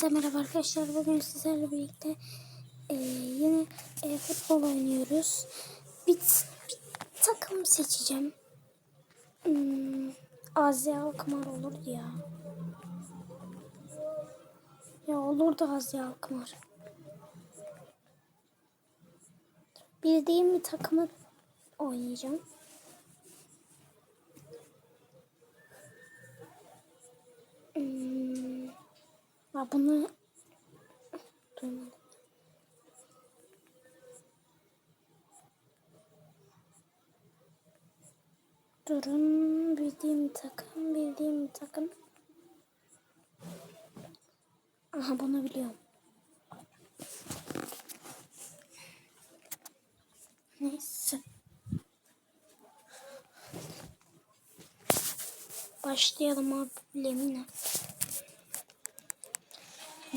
Herkese merhaba arkadaşlar. Bugün sizlerle birlikte e, yine e, futbol oynuyoruz. Bir, bir takım seçeceğim. Hmm, AZ Alkmaar olur ya. Ya olur da AZ Alkmaar. Bildiğim bir takımı oynayacağım. Ha bunu duymadım. Durun bildiğim takım bildiğim takım. Aha bunu biliyorum. Neyse. Başlayalım abi. Lemine.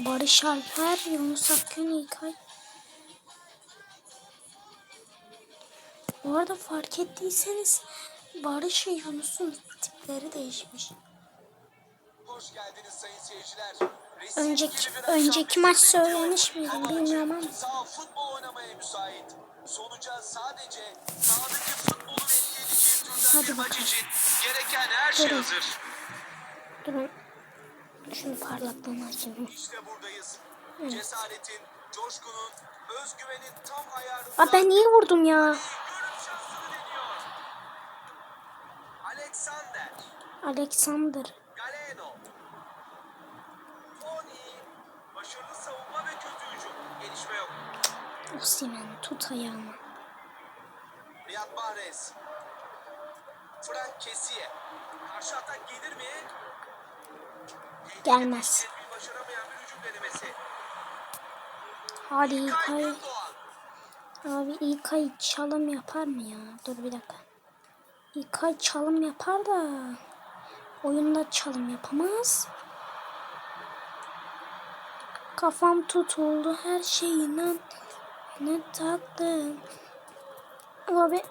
Barış Alper, Yunus Akgün, İlkay. Bu arada fark ettiyseniz Barış ve Yunus'un tipleri değişmiş. Hoş geldiniz sayın seyirciler. Resim önceki önceki maç söylemiş miydim bilmiyorum ama. Sağ futbol oynamaya müsait. Sonuca sadece sağdaki futbolun etkilediği türden bir maç için gereken her şey Durun. şey hazır. Durun. Şunu parlaklığını açayım. İşte buradayız. Evet. Cesaretin, coşkunun, özgüvenin tam ayarında... Aa, ben niye vurdum ya? Alexander. Alexander. Galeno. Oni. Başarılı savunma ve kötü hücum. Gelişme yok. Osimen tut ayağını. Riyad Mahrez. Frank Kesiye. Karşı atak gelir mi? Gelmez. Hadi İlkay. Abi İlkay çalım yapar mı ya? Dur bir dakika. İlkay çalım yapar da oyunda çalım yapamaz. Kafam tutuldu her şeyinden. Ne tatlı. Abi.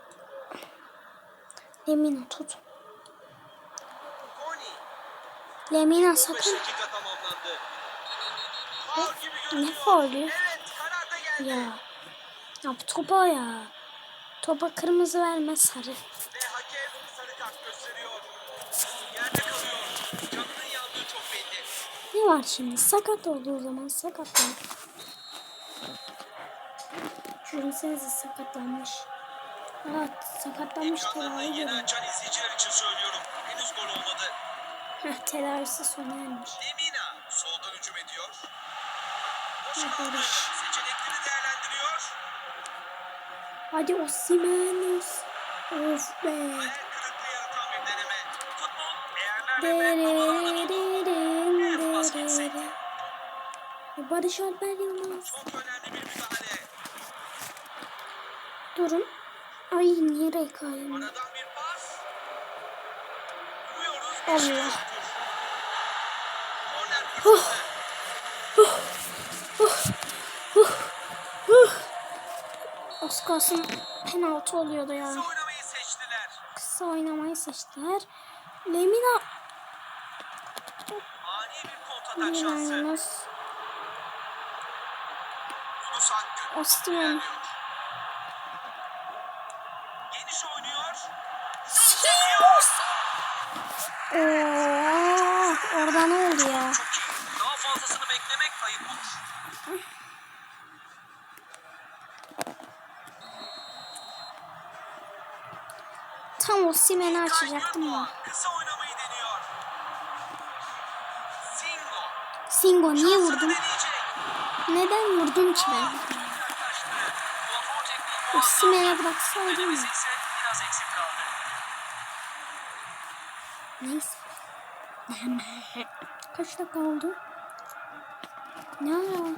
Emine tut. Lemina sakın. Ne, ne faulü? Evet, ya. Ya bu topa ya. Topa kırmızı verme sarı. Ne var şimdi? Sakat oldu o zaman. Sakatlandı. Düşünsenize sakatlanmış. Evet sakatlanmış. İkranlarını yeni açan izleyiciler için söylüyorum. Heh tedavisi sona ermiş. Demina soldan hücum ediyor. Boş kaldı. Seçenekleri değerlendiriyor. Hadi Osimen Os. Of be. Barış Alper Yılmaz. Durun. Ay niye rekayım? Allah geçiyoruz. Korner fırsatı. Az kalsın penaltı oluyordu ya. Kısa oynamayı seçtiler. Kısa oynamayı seçtiler. Lemina Ani bir kontratak şansı. Yunus Akgün. Osimhen. ilerliyor. Geniş oynuyor. Oo, orada ne oldu ya? Tam o simeni açacaktım deniyor. Singo. Niye deneyecek. Neden vurdum ki ben? O simene bıraksaydım kaldı. Neyse. Kaç dakika oldu? Ne ara?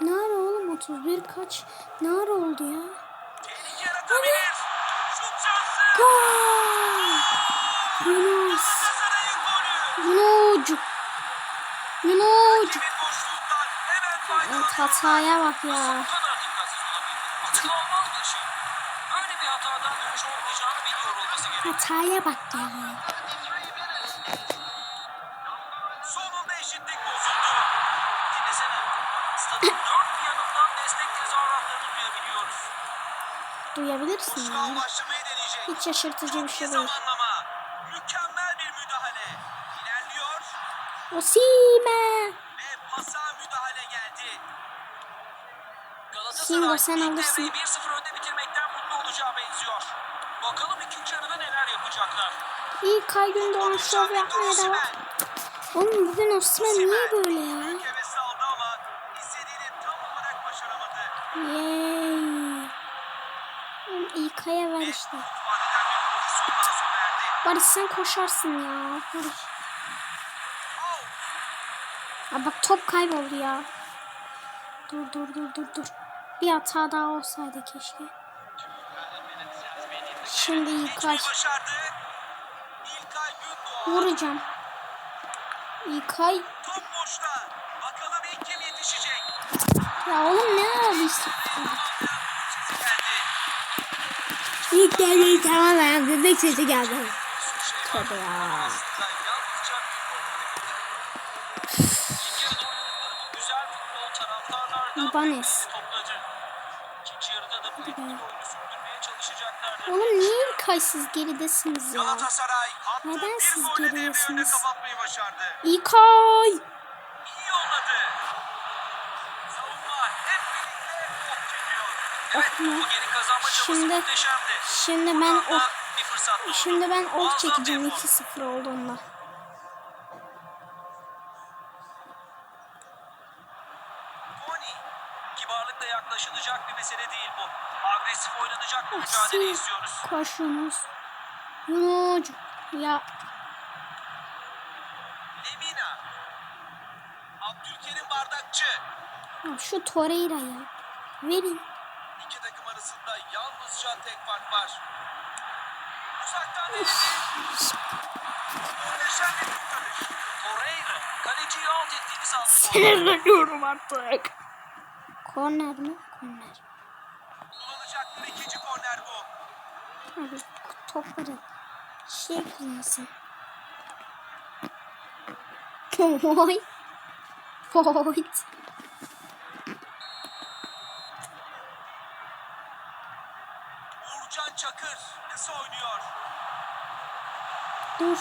Ne ara oğlum 31 kaç? Ne ara oldu ya? Tehlike Yunus. Boşluğundan hemen Evet, hataya bak ya. Hataya bak ya. Sonunda eşitlik bozuldu. Stadın dört bir yanından destek tezahüratlarını duyabiliyoruz. Duyabilirsin Şov ya. başlamayı deneyecek. Hiç şaşırtıcı bir şey değil. zamanlama. Mükemmel bir müdahale. İlerliyor Osime. ve pasa müdahale geldi. Singo, sen alırsın. devreyi 1-0 önde bitirmekten mutlu olacağı benziyor. Bakalım ikinci yarıda neler yapacaklar. İyi Kay Gündoğan şov yapmaya devam. Oğlum bugün Osman niye böyle ya? Yay. Oğlum iyi Kay'a ver işte. Barış sen koşarsın ya. Oh! Ya bak top kayboldu ya. Dur dur dur dur dur. Bir hata daha olsaydı keşke. Şimdi Gündoğan. Vuracağım. İlkay. Top boşta. Bakalım ilk kim yetişecek. Ya oğlum ne geldi. İlk gelmeyi tamamen bebek sesi geldi. Tabii ya. Çalışacaklardır. Oğlum niye İlkay siz geridesiniz ya? Neden siz geridesiniz? kapatmayı başardı. İlkay. İyi yolladı. Savunma hep birlikte ok çabası Şimdi-. Şimdi ben ok. Şimdi ben ok çekeceğim bir 2-0 olduğunda. Kibarlıkla yaklaşılacak bir mesele değil bu. Agresif oynanacak bir mücadele istiyoruz. Koş Yunus. Yunus. Ya Lemina. Abdülkerim Bardakçı. ya şu Torreira ya. Verin. Arasında yalnızca tek fark var. Uzaktan denedi. Muhteşem bir kurtarış. Torreira kaleciyi alt ettiğini sandı. Sinirleniyorum artık. Korner mi? Korner. Kullanacakları ikinci korner bu. Topları şey kullansın. Oy. Oy. Çakır kısa oynuyor. Dur.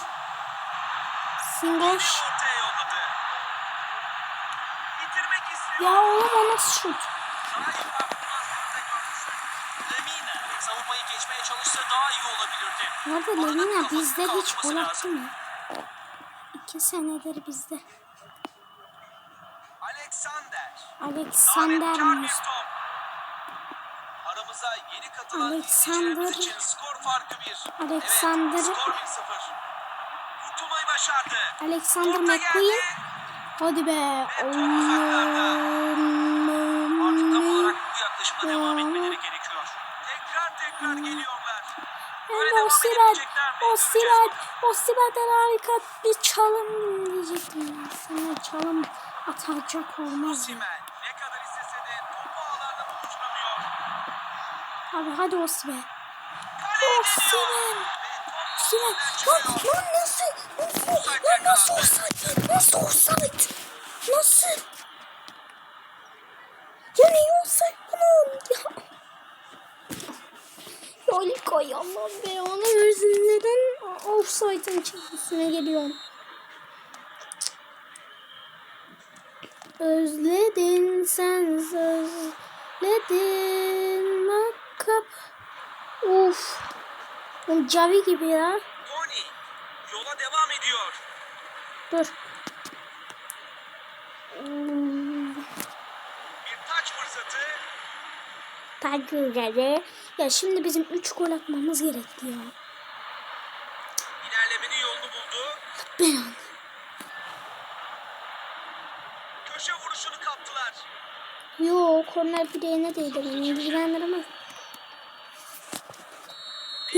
Singoş. Ya oğlum o nasıl şut? Savunmayı geçmeye çalışsa daha iyi olabilirdi. Bu arada Orada Lemina bizde hiç gol attı mı? İki senedir bizde. Alexander. Alexander Davetkar bir Mus. top. Aramıza yeni katılan Alexander- için skor farkı bir. Alexander- Evet, skor 1-0. Kurtulmayı başardı. Alexander McQueen. Hadi be. Artık tam olarak bu yaklaşımda devam etmeleri gerekiyor. Tekrar tekrar geliyorlar. Böyle Hem Osimen, edebilecekler mi? Osimen, Göreceğiz. Osimen'den harika bir çalım diyecektim. Sana çalım atacak olmaz. Osimhen Abi hadi deniyor. Osimen. Ve Lan, lan nasıl? Nasıl? Lan nasıl offside? Nasıl offside? Nasıl? Ya ne offside bunun? Ya. Ya Ali Koy Allah be onu versin neden offside'ın çizgisine geliyorum? Özledin sen özledin makap. Uf. Cavi gibi ya. Tony yola devam ediyor. Dur. Bir taç fırsatı. Tacirleri. Ya şimdi bizim 3 gol atmamız gerekti ya. İlerlemenin yolunu buldu. Ben anladım. Köşe vuruşunu kaptılar. Yo korner bileğine değdi. Beni ilgilendirmez.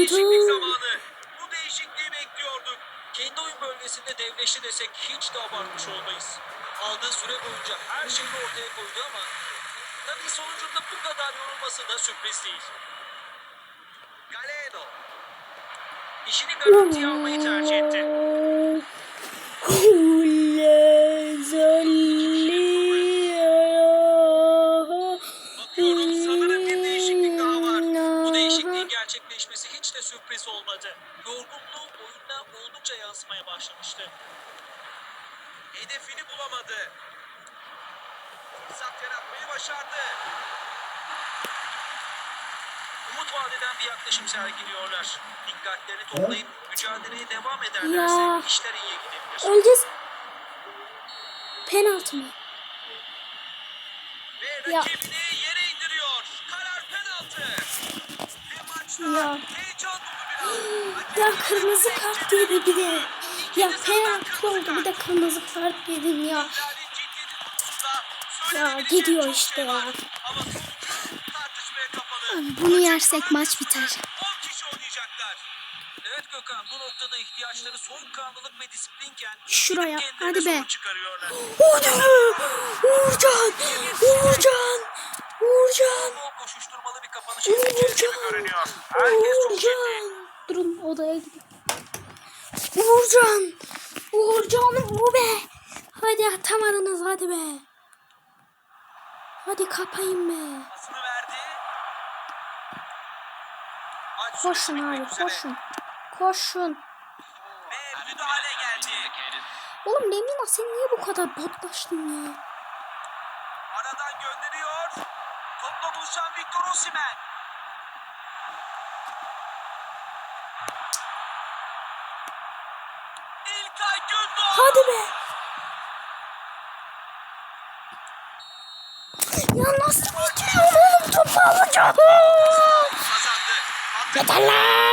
Değişiklik zamanı. Bu değişikliği bekliyorduk. Kendi oyun bölgesinde devleşti desek hiç de abartmış olmayız. Aldığı süre boyunca her şeyi ortaya koydu ama tabii sonucunda bu kadar yorulması da sürpriz değil. Galeno işini garantiye almayı tercih etti. etkisi olmadı. Yorgunluğu oyunda oldukça yansımaya başlamıştı. Hedefini bulamadı. Fırsat yaratmayı başardı. Umut vadeden bir yaklaşım sergiliyorlar. Dikkatlerini toplayıp mücadeleye devam ederlerse ya. işler iyiye gidebilir. Öleceğiz. Penaltı mı? Ve rakibini ya. yere indiriyor. Karar penaltı. Ve maçta ya. Ya kırmızı kart yedi bir de. Ya penaltı oldu bir de kırmızı kart yedim ya. Ya gidiyor işte ya. Bunu yersek maç biter. 10 kişi oynayacaklar. Evet Gökhan bu noktada ihtiyaçları soğukkanlılık ve disiplinken Şuraya, hadi be. Hadi Uğurcan! Uğurcan! Uğurcan! Uğurcan! ciddi. Uğurcan! Durun odaya gidin. Uğurcan! Uğurcan bu be! Hadi atamadınız hadi be. Hadi kapayın be. Pasını verdi. Maç Koşun abi koşun. Koşun. Ve müdahale geldi. Oğlum Lemina sen niye bu kadar botlaştın ya? Aradan gönderiyor. Topla buluşan Victor Osimhen. İlkay Gündoğan. Hadi be. Ya nasıl bitiyor oğlum topu alacağım. Yeter lan.